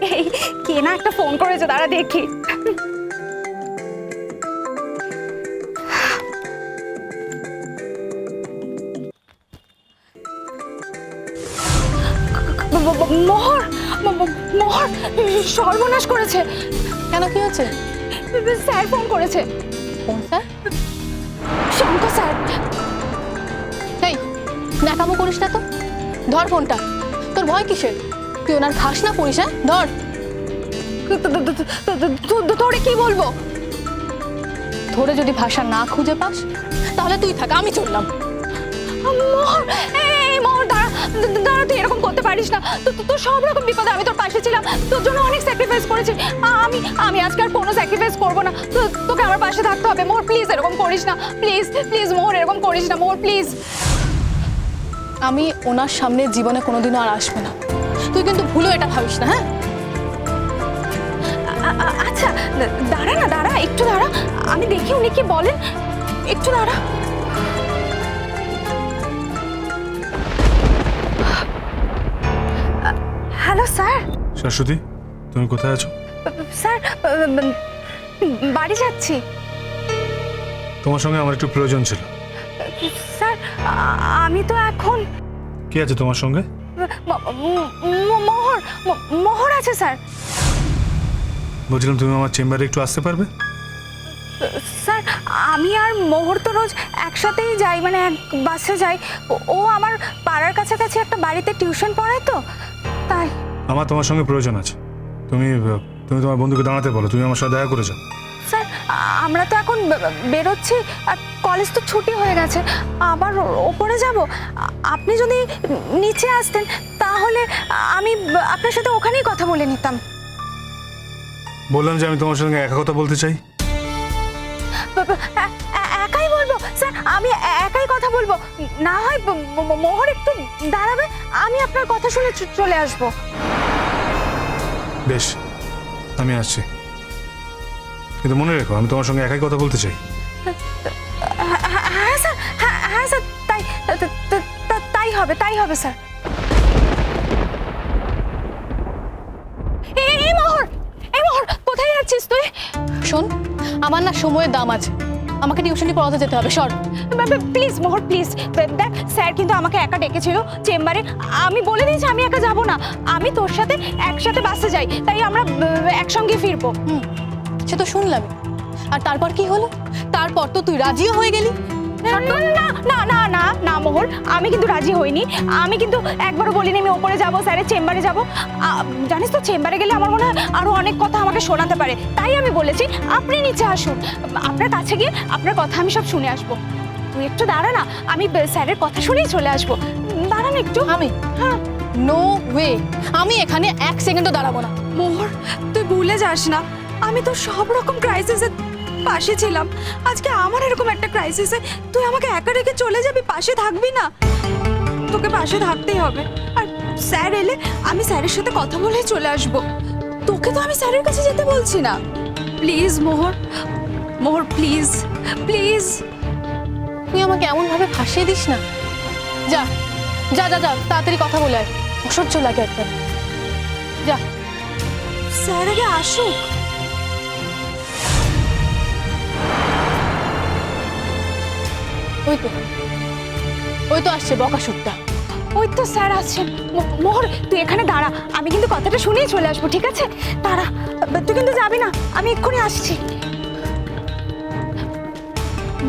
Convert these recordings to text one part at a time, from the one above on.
এই কে না একটা ফোন করেছে দাঁড়া দেখি। মোহর মোহর সর্বনাশ করেছে। কেন কি হচ্ছে স্যার ফোন করেছে। কোন স্যার? শঙ্কর স্যার। এই করিস না তো। ধর ফোনটা তোর ভয় কিসের? তুই ওনার খাস না পড়িস হ্যাঁ? ধর। তোরে কি বলব? ধরে যদি ভাষা না খুঁজে পাস তাহলে তুই থাক আমি চললাম। দাঁড়া তুই এরকম করতে পারিস না। তো সব রকম বিপদে আমি তোর পাশে ছিলাম। তোর জন্য অনেক স্যাক্রিফাইস করেছি। আমি আমি আজকে আর কোনো স্যাক্রিফাইস করব না। তো তোকে আমার পাশে থাকতে হবে। মোহর প্লিজ এরকম করিস না। প্লিজ প্লিজ মোহর এরকম করিস না। মোহর প্লিজ আমি ওনার সামনে জীবনে কোনোদিনও আর আসবে না। তুই কিন্তু ভুলো এটা ভাবিস না হ্যাঁ? আচ্ছা দাঁড়া না দাঁড়া একটু দাঁড়া। আমি দেখি উনি কি বলেন। একটু দাঁড়া। Hello sir. শাশ্বতী তুমি কোথায় আছো? স্যার বাড়ি যাচ্ছি। তোমার সঙ্গে আমার একটু প্রয়োজন ছিল। স্যার আমি তো এখন কি আছে তোমার সঙ্গে? মোহর মোহর আছে স্যার। বলছিলাম তুমি আমার চেম্বারে একটু আসতে পারবে? স্যার আমি আর মোহর তো রোজ একসাথেই যাই মানে এক বাসে যাই। ও- আমার পাড়ার কাছাকাছি একটা বাড়িতে টিউশন পড়ায় তো তাই। আমার তোমার সঙ্গে প্রয়োজন আছে। তুমি তুমি তোমার বন্ধুকে দাঁড়াতে বলো তুমি আমার সাথে দেখা করে যাও। আমরা তো এখন বেরোচ্ছি আর কলেজ তো ছুটি হয়ে গেছে আবার ওপরে যাব? আপনি যদি নিচে আসতেন তাহলে আমি আপনার সাথে ওখানেই কথা বলে নিতাম। বললাম যে আমি তোমার সঙ্গে একা কথা বলতে চাই। একাই বলব? স্যার আমি একাই কথা বলব? না হয় মোহর একটু দাঁড়াবে আমি আপনার কথা শুনে চলে আসব। বেশ আমি আসছি। কিন্তু মনে রেখো আমি তোমার সঙ্গে একাই কথা বলতে চাই। হ্যাঁ, স্যার হ্যাঁ হ্যাঁ স্যার তাই তাই হবে তাই হবে স্যার। এই এই মোহর এই মোহর কোথায় যাচ্ছিস তুই? শোন আমার না সময়ের দাম আছে। আমাকে টিউশনি পড়াতে যেতে হবে সর। প্লিজ মোহর প্লিজ দেখ স্যার কিন্তু আমাকে একা ডেকেছিল চেম্বারে। আমি বলে দিয়েছি আমি একা যাব না। আমি তোর সাথে একসাথে বাসে যাই তাই আমরা একসঙ্গে ফিরবো। হুম। সে তো শুনলাম। আর তারপর কি হলো? তারপর তো তুই রাজিও হয়ে গেলি। না না না না না না মোহর আমি কিন্তু রাজি হইনি। আমি কিন্তু একবারও বলিনি আমি ওপরে যাব স্যারের চেম্বারে যাব। জানিস তো চেম্বারে গেলে আমার মনে হয় আরও অনেক কথা আমাকে শোনাতে পারে। তাই আমি বলেছি আপনি নিচে আসুন। আপনার কাছে গিয়ে আপনার কথা আমি সব শুনে আসব। তুই একটু দাঁড়া না আমি স্যারের কথা শুনেই চলে আসব। দাঁড়ান একটু। আমি? হ্যাঁ। নো ওয়ে আমি এখানে এক সেকেন্ডও দাঁড়াবো না। মোহর তুই ভুলে যাস না। আমি তো সব রকম ক্রাইসিসের পাশে ছিলাম। আজকে আমার এরকম একটা ক্রাইসিসে তুই আমাকে একা রেখে চলে যাবি পাশে থাকবি না? তোকে পাশে থাকতেই হবে। আর স্যার এলে আমি স্যারের সাথে কথা বলে চলে আসব। তোকে তো আমি স্যারের কাছে যেতে বলছি না। Please Mohor. Mohor please please. তুই আমাকে এমন ভাবে ফাঁসিয়ে দিস না। যা যা যা যা তাড়াতাড়ি কথা বলে আয়। অসহ্য লাগে একবার যা। স্যার আগে আসুক। ওই তো ওই তো আসছে বকাসুরটা ওই তো স্যার আছেন মোহর, তুই এখানে দাঁড়া। আমি কিন্তু কথাটা শুনেই চলে আসব, ঠিক আছে? দাঁড়া। তুই কিন্তু যাবি না। আমি এক্ষুনি আসছি।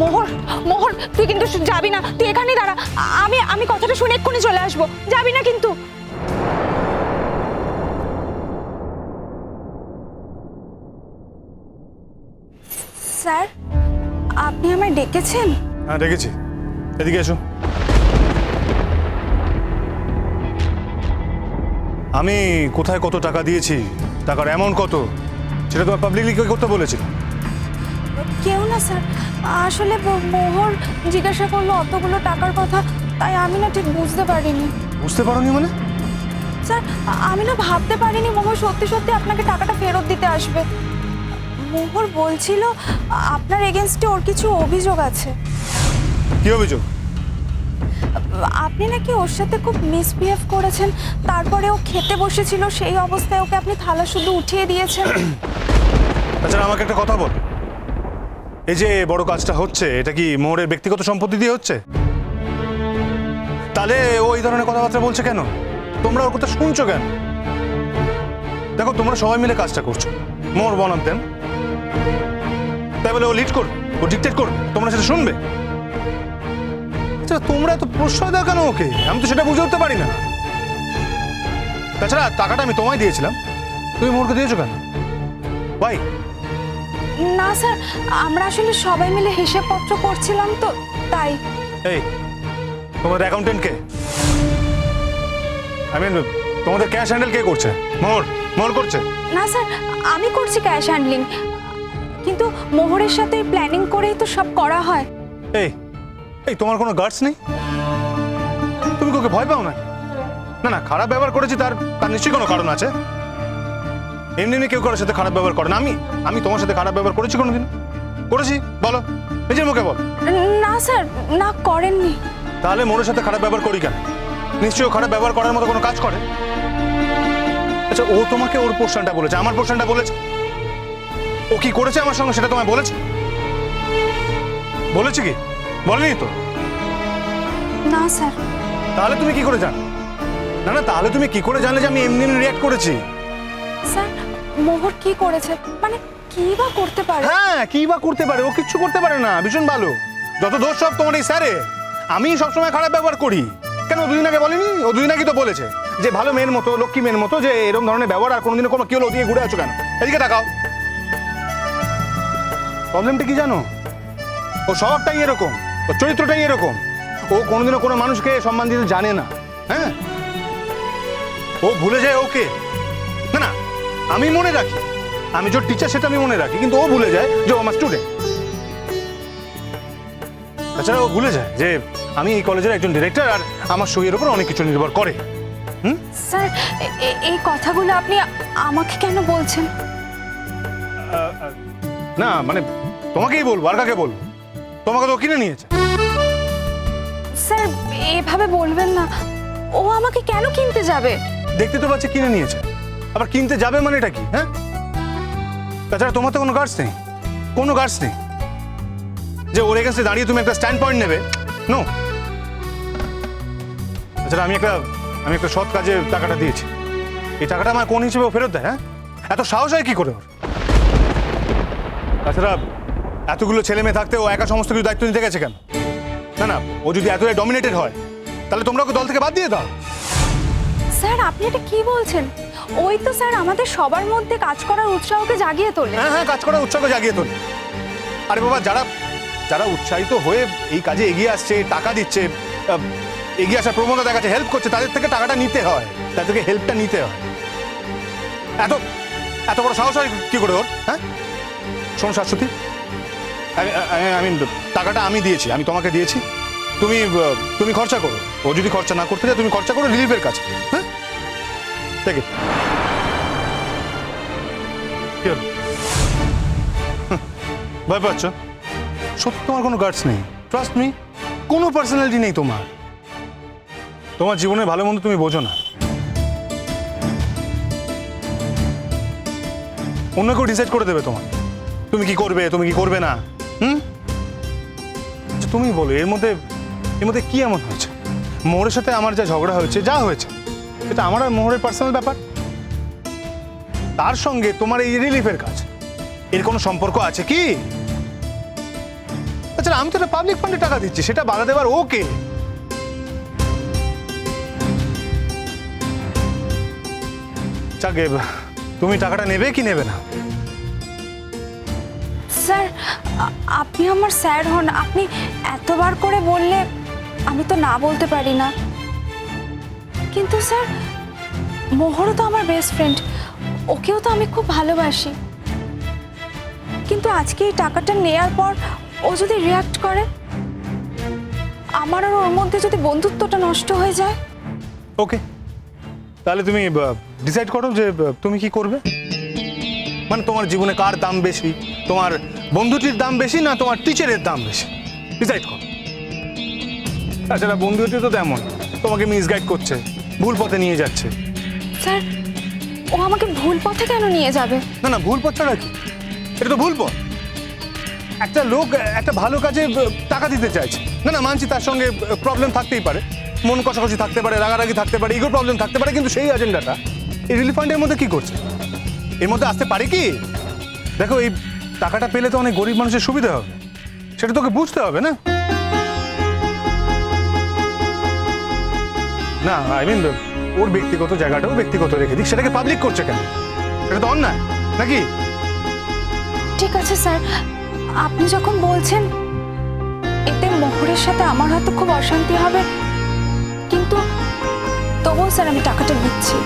মোহর মোহর, তুই কিন্তু যাবি না। তুই এখানেই দাঁড়া। আমি আমি কথাটা শুনে এক্ষুনি চলে আসব। যাবি না কিন্তু। স্যার, আপনি আমায় ডেকেছেন? হ্যাঁ দেখেছি। এদিকে এসো। আমি কোথায় কত টাকা দিয়েছি টাকার অ্যামাউন্ট কত সেটা তোমার পাবলিকলি করতে বলেছিলাম কেউ না স্যার। আসলে মোহর জিজ্ঞাসা করল অতগুলো টাকার কথা তাই আমি না ঠিক বুঝতে পারিনি। বুঝতে পারোনি মানে? স্যার আমি না ভাবতে পারিনি মোহর সত্যি সত্যি আপনাকে টাকাটা ফেরত দিতে আসবে। মোহর বলছিল আপনার এগেনস্টে ওর কিছু অভিযোগ আছে। কি অভিযোগ? আপনি নাকি ওর সাথে খুব মিসবিহেভ করেছেন তারপরে ও খেতে বসেছিল সেই অবস্থায় ওকে আপনি থালা শুধু উঠিয়ে দিয়েছেন। তাছাড়া আমাকে একটা কথা বল। এই যে বড় কাজটা হচ্ছে এটা কি মোহরের ব্যক্তিগত সম্পত্তি দিয়ে হচ্ছে? তাহলে ও এই ধরনের কথাবার্তা বলছে কেন? তোমরা ওর কথা শুনছো কেন? দেখো তোমরা সবাই মিলে কাজটা করছ। মোহর বনাম দেন। তাই বলে ও লিড করবে ও ডিকটেট করবে তোমরা সেটা শুনবে। আচ্ছা তোমরা এত প্রশ্রয় দাও কেন ওকে? আমি তো সেটা বুঝে উঠতে পারি না। তাছাড়া টাকাটা আমি তোমায় দিয়েছিলাম। তুমি মোহরকে দিয়েছ কেন? ভাই না স্যার আমরা আসলে সবাই মিলে হিসেবপত্র করছিলাম তো তাই। এই তোমাদের অ্যাকাউন্টেন্ট কে? আই মিন তোমাদের ক্যাশ হ্যান্ডেল কে করছে? মোহর মোহর করছে? না স্যার আমি করছি ক্যাশ হ্যান্ডলিং কিন্তু মোহরের সাথে প্ল্যানিং করেই তো সব করা হয়। এই এই তোমার কোনো গার্ডস নেই? তুমি কাউকে ভয় পাও না? না না খারাপ ব্যবহার করেছি তার তার নিশ্চয়ই কোনো কারণ আছে। এমনি এমনি কেউ কারোর সাথে খারাপ ব্যবহার করে না। আমি আমি তোমার সাথে খারাপ ব্যবহার করেছি কোনোদিন? করেছি? বলো নিজের মুখে বল। না স্যার না করেননি। তাহলে মোরের সাথে খারাপ ব্যবহার করি কেন? নিশ্চয়ই খারাপ ব্যবহার করার মতো কোনো কাজ করে? আচ্ছা ও তোমাকে ওর পোর্শনটা বলেছে আমার পোর্শনটা বলেছে? ও কি করেছে আমার সঙ্গে সেটা তোমায় বলেছে? বলেছে কি? বলেনি তো? না স্যার। তাহলে তুমি কি করে জানো? না না তাহলে তুমি কি করে জানলে যে আমি এমনি এমনি রিয়াক্ট করেছি? স্যার মোহর কি করেছে? মানে কি বা করতে পারে? হ্যাঁ কি বা করতে পারে? ও কিচ্ছু করতে পারে না ভীষণ ভালো। যত দোষ সব তোমার এই স্যারে আমি সবসময় খারাপ ব্যবহার করি। কেন দুদিন আগে বলেনি? ও দুদিন আগে তো বলেছে যে ভালো মেয়ের মতো লক্ষ্মী মেয়ের মতো যে এরকম ধরনের ব্যবহার আর কোনোদিনও কোনো কেউ ওদিকে ঘুরে আছো কেন? এদিকে তাকাও। প্রবলেমটা কি জানো? ও স্বভাবটাই এরকম ও চরিত্রটাই এরকম। ও কোনোদিনও কোনো মানুষকে সম্মান দিতে জানে না হ্যাঁ? ও ভুলে যায় ওকে। না না আমি মনে রাখি আমি যে টিচার সেটা আমি মনে রাখি কিন্তু ও ভুলে যায় যে ও আমার স্টুডেন্ট তাছাড়া ও ভুলে যায় যে আমি এই কলেজের একজন ডিরেক্টর আর আমার সইয়ের উপর অনেক কিছু নির্ভর করে। স্যার এই কথাগুলো আপনি আমাকে কেন বলছেন? না মানে তোমাকেই বলব আর কাকে বলব? তোমাকে তো কিনে নিয়েছে। স্যার এভাবে বলবেন না। ও আমাকে কেন কিনতে যাবে? দেখতে তো পাচ্ছি কিনে নিয়েছে। আবার কিনতে যাবে মানে এটা কি হ্যাঁ? তাছাড়া তোমার তো কোনো গার্ডস নেই। কোনো গার্ডস নেই। যে ওর এগেন্সে দাঁড়িয়ে তুমি একটা স্ট্যান্ড পয়েন্ট নেবে। নো তাছাড়া আমি একটা আমি একটা সৎ কাজে টাকাটা দিয়েছি। এই টাকাটা আমার কোন হিসেবে ও ফেরত দেয় হ্যাঁ? এত সাহস হয় কি করে ওর? তাছাড়া এতগুলো ছেলে মেয়ে থাকতে ও একা সমস্ত কিছু দায়িত্ব নিতে গেছে কেন? না না ও যদি এতটাই ডমিনেটেড হয় তাহলে তোমরা ওকে দল থেকে বাদ দিয়ে দাও। স্যার আপনি এটা কি বলছেন? ওই তো স্যার আমাদের সবার মধ্যে কাজ করার উৎসাহকে জাগিয়ে তোলে। হ্যাঁ হ্যাঁ কাজ করার উৎসাহকে জাগিয়ে তোলে। আরে বাবা যারা যারা উৎসাহিত হয়ে এই কাজে এগিয়ে আসছে টাকা দিচ্ছে এগিয়ে আসার প্রবণতা দেখাচ্ছে হেল্প করছে তাদের থেকে টাকাটা নিতে হয় তাদের থেকে হেল্পটা নিতে হয়। এত এত বড় সাহস হয় কি করে ওর হ্যাঁ? শোন শাশ্বতী টাকাটা আমি দিয়েছি, আমি তোমাকে দিয়েছি। তুমি তুমি খরচা করো। ও যদি খরচা না করতে চায়, তুমি খরচা করো রিলিফের কাছে। হ্যাঁ? ঠিক আছে ভয় পাচ্ছ? সত্যি তোমার কোনো গার্ডস নেই। ট্রাস্ট মি কোনো পার্সোনালিটি নেই তোমার। তোমার জীবনের ভালো মন্দ তুমি বোঝো না। অন্য কেউ ডিসাইড করে দেবে তোমার তুমি কি করবে, তুমি কি করবে না? হুম? আচ্ছা তুমি বলো, এর মধ্যে এর মধ্যে কি এমন হয়েছে? মোহরের সাথে আমার যা ঝগড়া হয়েছে, যা হয়েছে, এটা আমার মোহরের পার্সোনাল ব্যাপার? তার সঙ্গে তোমার এই রিলিফের কাজ, এর কোনো সম্পর্ক আছে কি? আচ্ছা আমি তো একটা পাবলিক ফান্ডে টাকা দিচ্ছি, সেটা বাধা দেবার ওকে তুমি টাকাটা নেবে কি নেবে না? স্যার আপনি আমার স্যার হন, আপনি এতবার করে বললে আমি তো না বলতে পারি না। কিন্তু স্যার, মোহরও তো আমার বেস্ট ফ্রেন্ড ওকেও তো আমি খুব ভালোবাসি। কিন্তু আজকে এই টাকাটা নেয়ার পর ও যদি রিয়াক্ট করে, আমার আর ওর মধ্যে যদি বন্ধুত্বটা নষ্ট হয়ে যায়? ওকে তাহলে তুমি ডিসাইড করো যে তুমি কি করবে? মানে তোমার জীবনে কার দাম বেশি? তোমার বন্ধুটির দাম বেশি না তোমার টিচারের দাম বেশি? ডিসাইড করো। তাছাড়া বন্ধুটি তো তেমন। তোমাকে মিসগাইড করছে ভুল পথে নিয়ে যাচ্ছে। স্যার ও আমাকে ভুল পথে কেন নিয়ে যাবে? না না ভুল পথ ছাড়া কি এটা তো ভুল পথ। একটা লোক একটা ভালো কাজে টাকা দিতে চাইছে। না না মানছি তার সঙ্গে প্রবলেম থাকতেই পারে। মন কষাকষি থাকতে পারে রাগারাগি থাকতে পারে ইগো প্রবলেম থাকতে পারে কিন্তু সেই এজেন্ডাটা এই রিলিফ ফান্ডের মধ্যে কি করছে? এর মধ্যে আসতে পারে কি? দেখো, এই টাকাটা পেলে তো অনেক গরিব মানুষের সুবিধা হবে। সেটা তোকে বুঝতে হবে, না? না আই মিন ওর ব্যক্তিগত জায়গাটাও ব্যক্তিগত রেখে দিক। সেটাকে পাবলিক করছে কেন? সেটা তো অন্যায়, নাকি? ঠিক আছে, স্যার। আপনি যখন বলছেন, এতে মোহরের সাথে আমার হয়তো খুব অশান্তি হবে। কিন্তু তবুও, স্যার, আমি টাকাটা দিচ্ছি